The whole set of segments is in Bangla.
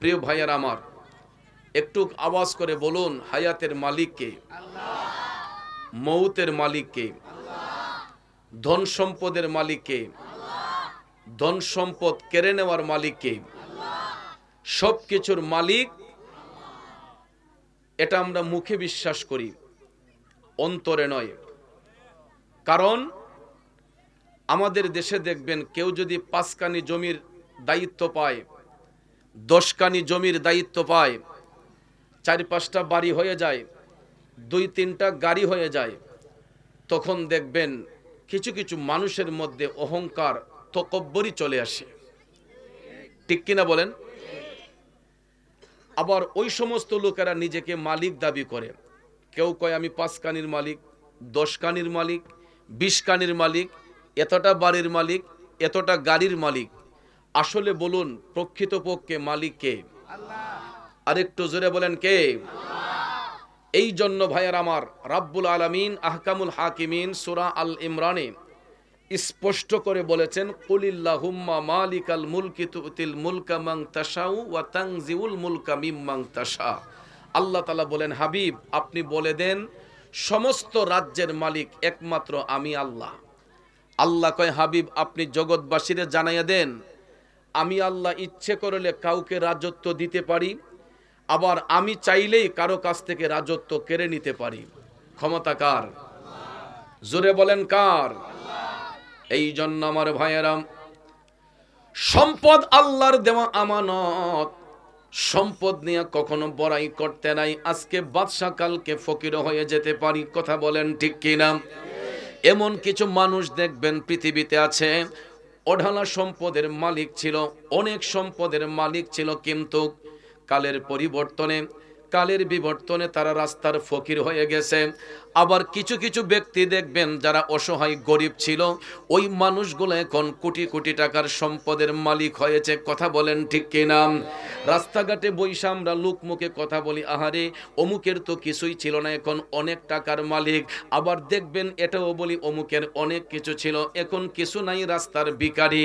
প্রিয় ভাইয়ার আমার, একটু আওয়াজ করে বলুন হায়াতের মালিককে মৌতের মালিককে ধন সম্পদের মালিককে ধন সম্পদ কেড়ে নেওয়ার মালিককে সব কিছুর মালিক, এটা আমরা মুখে বিশ্বাস করি, অন্তরে নয়। কারণ আমাদের দেশে দেখবেন কেউ যদি পাঁচকানি জমির দায়িত্ব পায় দশকানি জমির দায়িত্ব পায়। চার পাঁচটা বাড়ি হয়ে যায়, দুই তিনটা গাড়ি হয়ে যায়। তখন দেখবেন কিছু কিছু মানুষের মধ্যে অহংকার, তকব্বরই চলে আসে। ঠিক কিনা বলেন? আবার ওই সমস্ত লোকেরা নিজেকে মালিক দাবি করে। কেউ কয়, আমি পাঁচ কানির মালিক দশ কানির মালিক বিশ কানির মালিক, এতটা বাড়ির মালিক, এতটা গাড়ির মালিক। আসলে বলুন, প্রকৃতপক্ষে মালিক কে? আরেকটু জোরে বলেন কে? এই জন্য ভাইয়ার আমার রাব্বুল আলামিন আহকামুল হাকিমিন সুরা আল ইমরানে স্পষ্ট করে বলেছেন, কুলিল্লাহুম্মা মালিকাল মুলকি তুতিল মুলকা মাং তাশাউ ওয়া তানজিউল মুলকা মিম্মাং আল্লাহ তাআলা বলেন, হাবিব, আপনি বলে দেন, সমস্ত রাজ্যের মালিক একমাত্র আমি আল্লাহ। আল্লাহ কয়, হাবিব, আপনি জগৎবাসীরে জানাইয়া দেন আমি আল্লাহ ইচ্ছে করলে কাউকে রাজত্ব দিতে পারি, আবার আমি চাইলেই কারও কাছ থেকে রাজত্ব কেড়ে নিতে পারি। ক্ষমতা কার? জোরে বলেন কার? এই জন্য আমার ভাইয়েরাম সম্পদ আল্লাহর দেওয়া আমানত, সম্পদ নিয়ে কখনো বড়াই করতে নাই। আজকে বাদশা কালকে ফকির হয়ে যেতে পারি, কথা বলেন ঠিক কিনা? এমন কিছু মানুষ দেখবেন পৃথিবীতে আছে অঢালা সম্পদের মালিক ছিল, অনেক সম্পদের মালিক ছিল কিন্তু কালের পরিবর্তনে, কালের বিবর্তনে তারা রাস্তার ফকির হয়ে গেছে। আবার কিছু কিছু ব্যক্তি দেখবেন যারা অসহায়, গরিব ছিল, ওই মানুষগুলো এখন কোটি কোটি টাকার সম্পদের মালিক হয়েছে। কথা বলেন ঠিক কিনা? রাস্তাঘাটে বৈশা আমরা লোক মুখে কথা বলি, আহারে, অমুকের তো কিছুই ছিল না, এখন অনেক টাকার মালিক। আবার দেখবেন এটাও বলি, অমুকের অনেক কিছু ছিল, এখন কিছু নাই রাস্তার ভিখারি।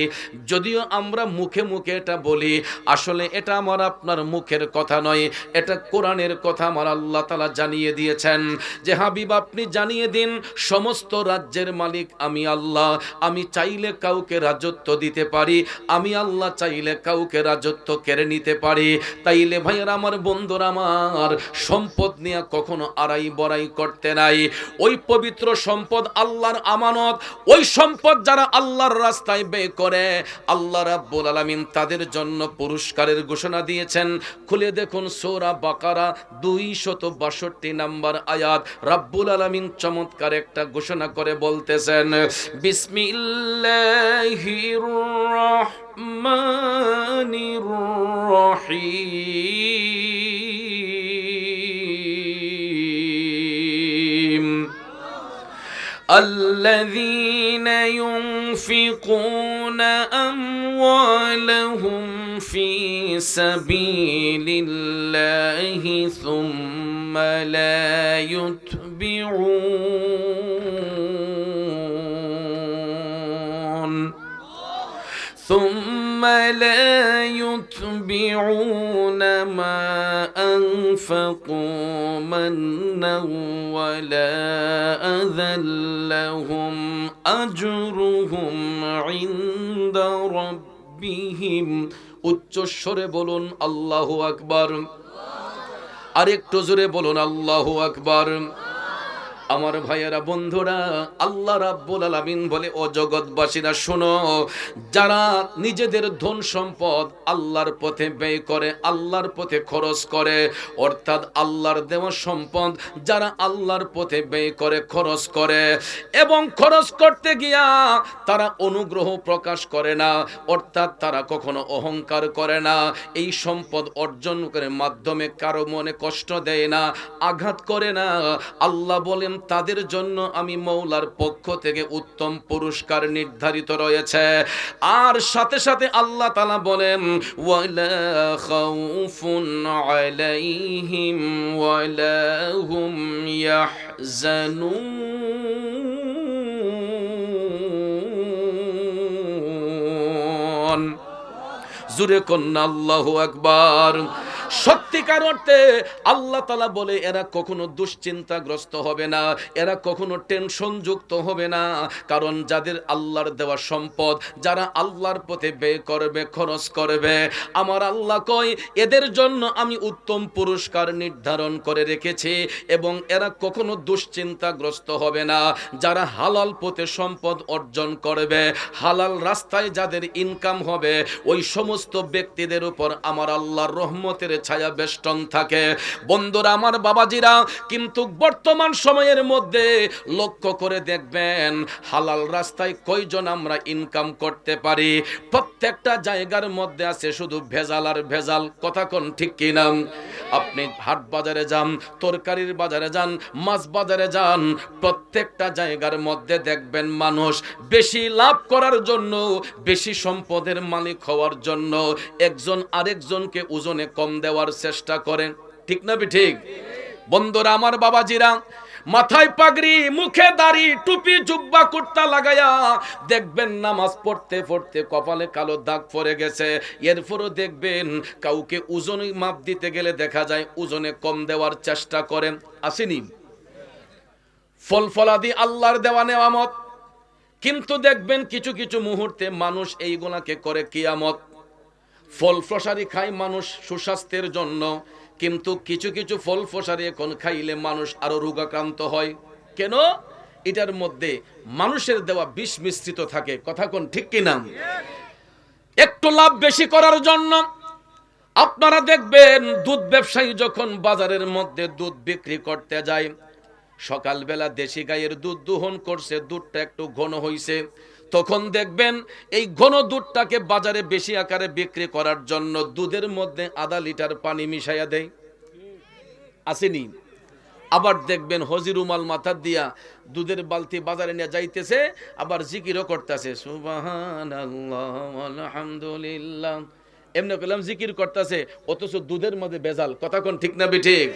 যদিও আমরা মুখে মুখে এটা বলি, আসলে এটা আমার আপনার মুখের কথা নয়, এটা কোরআনের কথা আমার আল্লাহ তালা জানিয়ে দিয়েছেন যে হাবিব আপনি জানিয়ে দিন, সমস্ত রাজ্যের মালিক আমি আল্লাহ। আমি চাইলে কাউকে রাজত্ব দিতে পারি, আমি আল্লাহ চাইলে কাউকে রাজত্ব কেড়ে নিতে পারি। তাইলে ভাইয়ের আমার, বন্ধুরা আমার, সম্পদ নিয়ে কখনো আড়াই বড়াই করতে নাই। ওই পবিত্র সম্পদ আল্লাহর আমানত, ওই সম্পদ যারা আল্লাহর রাস্তায় ব্যয় করে, আল্লাহ রাব্বুল আলামিন তাদের জন্য পুরস্কারের ঘোষণা দিয়েছেন। খুলে দেখুন সোরা বাকারা দুই শত বাষট্টি নাম্বার আয়াত, রাব্বুল আলামিন চমৎকার একটা ঘোষণা করে বলতেছেন বিসমিল্লাহির রহমানির রহিম الذين ينفقون أموالهم في سبيل الله ثم لا يتبعون. ثم لا يتبعون ما أنفقوا منا ولا أذى لهم أجرهم عند ربهم. উচ্চস্বরে বলুন আল্লাহ আকবার। আরেকটু জোরে বলুন আল্লাহ আকবার। আমার ভাইয়েরা, বন্ধুরা, আল্লাহ রাব্বুল আলামিন বলে, ও জগৎবাসীরা, শোনো, যারা নিজেদের ধন সম্পদ আল্লাহর পথে ব্যয় করে, আল্লাহর পথে খরচ করে, অর্থাৎ আল্লাহর দেওয়া সম্পদ যারা আল্লাহর পথে ব্যয় করে, খরচ করে এবং খরচ করতে গিয়া তারা অনুগ্রহ প্রকাশ করে না, অর্থাৎ তারা কখনো অহংকার করে না, এই সম্পদ অর্জন করে মাধ্যমে কারও মনে কষ্ট দেয় না, আঘাত করে না। আল্লাহ বলেন তাদের জন্য আমি মৌলার পক্ষ থেকে উত্তম পুরস্কার নির্ধারিত রয়েছে। আর সাথে সাথে আল্লাহ তালা বলেন হুম জুরে কন্যা আল্লাহ আকবার। সত্যিকার অর্থে আল্লাহ তালা বলে, এরা কখনো দুশ্চিন্তাগ্রস্ত হবে না, এরা কখনো টেনশন যুক্ত হবে না। কারণ যাদের আল্লাহর দেওয়া সম্পদ, যারা আল্লাহর পথে ব্যয় করবে, খরচ করবে, আমার আল্লাহ কয়, এদের জন্য আমি উত্তম পুরস্কার নির্ধারণ করে রেখেছি এবং এরা কখনো দুশ্চিন্তাগ্রস্ত হবে না। যারা হালাল পথে সম্পদ অর্জন করবে, হালাল রাস্তায় যাদের ইনকাম হবে, ওই সমস্ত ব্যক্তিদের উপর আমার আল্লাহর রহমতের ছায়া বেষ্টন থাকে। বন্ধুরা, আমার বাবাজিরা, কিন্তু বর্তমান সময়ের মধ্যে লক্ষ্য করে দেখবেন, হালাল রাস্তায় কয়জন আমরা ইনকাম করতে পারি? প্রত্যেকটা জায়গার মধ্যে আছে শুধু ভেজাল আর ভেজাল। কথা কোন ঠিক কিনা আপনি হাট বাজারে যান, তরকারির বাজারে যান, মাছ বাজারে যান, প্রত্যেকটা জায়গার মধ্যে দেখবেন মানুষ বেশি লাভ করার জন্য, বেশি সম্পদের মালিক হওয়ার জন্য একজন আরেকজনকে ওজনে কম দেওয়ার চেষ্টা করেন। ঠিক না ঠিক? বন্ধুরা, আমার বাবাজিরা, মাথায় পাগড়ি, মুখে দাড়ি, টুপি, জুব্বা, কুর্তা লাগায়া দেখবেন নামাজ পড়তে পড়তে কপালে কালো দাগ পড়ে গেছে। এরপরও দেখবেন কাউকে ওজনে মাপ দিতে গেলে দেখা যায় ওজনে কম দেওয়ার চেষ্টা করেন। আসেনি? ফল ফলাদি আল্লাহর দেওয়া নেওয়ামত কিন্তু দেখবেন কিছু কিছু মুহূর্তে মানুষ এইগুলাকে করে কিয়ামত। ফল ফসারি খায় মানুষ সুস্বাস্থ্যের জন্য। কিন্তু কিছু কিছু ফল ফসারি এখন খাইলে মানুষ আরও রোগাক্রান্ত হয়। কেন? এটার মধ্যে মানুষের দেওয়া বিষ মিশ্রিত থাকে। কথা কোন ঠিক কিনা? একটু লাভ বেশি করার জন্য। আপনারা দেখবেন দুধ ব্যবসায়ী যখন বাজারের মধ্যে দুধ বিক্রি করতে যায়, সকালবেলা দেশি গাইয়ের দুধ দোহন করছে, দুধটা একটু ঘন হইছে। তখন দেখবেন এই ঘন দুধটাকে বাজারে বেশি আকারে বিক্রি করার জন্য দুধের মধ্যে আধা লিটার পানি মিশাইয়া দেয়। আসেনি। আবার দেখবেন হজির উমাল মাথার দিয়া দুধের বালতি বাজারে নিয়ে যাইতেছে, আবার জিকিরও করতেছে সুবাহ আলহামদুলিল্লাহ এমনি পেলাম জিকির করতেছে, অথচ দুধের মধ্যে বেজাল। কথা কোন ঠিক না ঠিক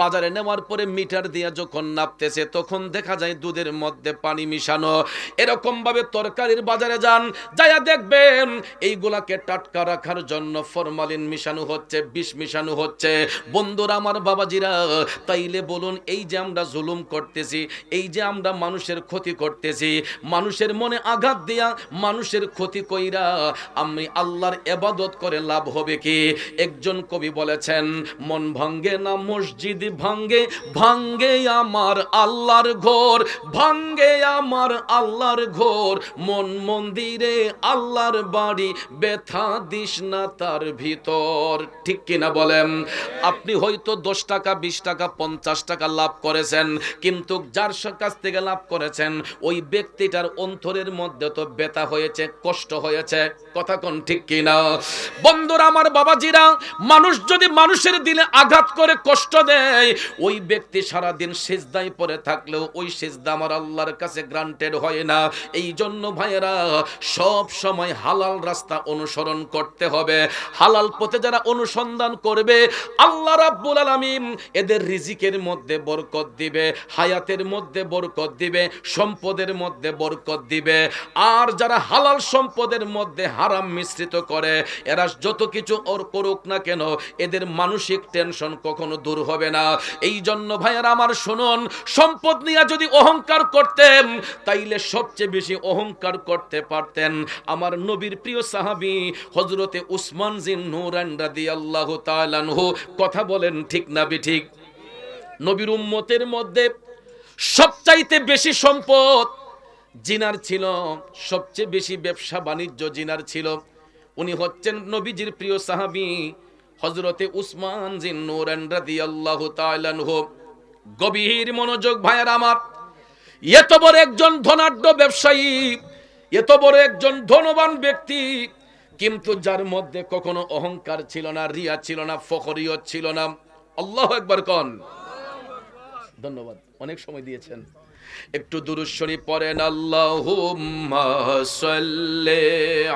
বাজারে নেওয়ার পরে মিটার দিয়া যখন নাপতেছে তখন দেখা যায় দুধের মধ্যে পানি মিশানো। এরকম ভাবে তরকারির বাজারে যান, যাইয়া দেখবেন এইগুলাকে টাটকা রাখার জন্য ফরমালিন মিশানো হচ্ছে, বিষ মিশানো হচ্ছে। বন্ধুরা, আমার বাবাজিরা, তাইলে বলুন, এই যে আমরা জুলুম করতেছি, এই যে আমরা মানুষের ক্ষতি করতেছি, মানুষের মনে আঘাত দিয়া মানুষের ক্ষতি কইরা আমি আল্লাহর এবাদত করে লাভ হবে কি? একজন কবি বলেছেন, মন ভাঙ্গে না মসজিদ ভাঙ্গে ভাঙ্গে আমার আল্লাহর ঘর, ভাঙ্গে আমার আল্লাহর ঘর। মন মন্দিরে আল্লাহর বাড়ি, ব্যথা দিস না তার ভিতর। ঠিক কিনা বলেন? আপনি হয়তো দশ টাকা, বিশ টাকা, পঞ্চাশ টাকা লাভ করেছেন, কিন্তু যার কাছ থেকে লাভ করেছেন, ওই ব্যক্তিটার অন্তরের মধ্যে তো ব্যথা হয়েছে, কষ্ট হয়েছে। কথা কোন ঠিক কিনা বন্ধুরা, আমার বাবাজিরা, মানুষ যদি মানুষের দিলে আঘাত করে, কষ্ট দেয়, ওই ব্যক্তি সারা দিন সেজদায় পড়ে থাকলেও ওই সেজদা আমার আল্লাহর কাছে গ্রান্টেড হয় না। এই জন্য ভাইয়েরা, সব সময় হালাল রাস্তা অনুসরণ করতে হবে। হালাল পথে যারা অনুসন্ধান করবে, আল্লাহ রাব্বুল আলামিন এদের রিজিকের মধ্যে বরকত দিবে, হায়াতের মধ্যে বরকত দিবে, সম্পদের মধ্যে বরকত দিবে। আর যারা হালাল সম্পদের মধ্যে হারাম মিশ্রিত করে, এরা যত কিছু ওর করুক না কেন, এদের মানসিক টেনশন কখনো দূর হবে না। এই জন্য ভাইয়ারা আমার শুনুন, সম্পদ নিয়ে যদি অহংকার করতেন, তাইলে সবচেয়ে বেশি অহংকার করতে পারতেন। আমার নবীর প্রিয় সাহাবী হজরতে উসমান জিন নুরান রাদিয়াল্লাহু তাআলা আনহু, কথা বলেন ঠিক না বি ঠিক নবীর উম্মতের মধ্যে সবচাইতে বেশি সম্পদ জিনার ছিল, সবচেয়ে বেশি ব্যবসা বাণিজ্য জিনার ছিল। উনি হচ্ছেন নবীজির প্রিয় সাহাবী হজরতে উসমান জিন নুরান তাআলা আনহু। গভীর মনোযোগ ভাইয়ের আমার, এত বড় একজন ধনাঢ্য ব্যবসায়ী, এত বড় একজন ধনবান ব্যক্তি, কিন্তু যার মধ্যে কখনো অহংকার ছিল না, রিয়া ছিল না ফখরিয়ত ছিল না। আল্লাহ একবার কন। ধন্যবাদ, অনেক সময় দিয়েছেন। একটু দুরুদ শরীফ পড়েন সাল্লি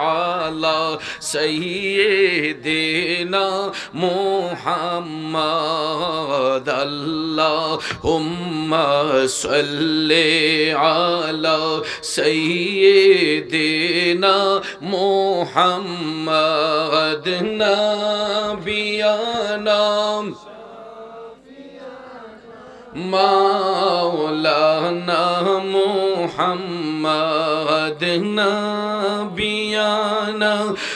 আলা সাইয়্যিদিনা মুহাম্মাদ আল্লাহুম্মা সাল্লি আলা সাইয়্যিদিনা মুহাম্মাদ নাবিয়ানা মাওলানা মুহাম্মদ নবিয়ানা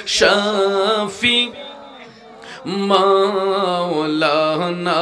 শফি মাওলানা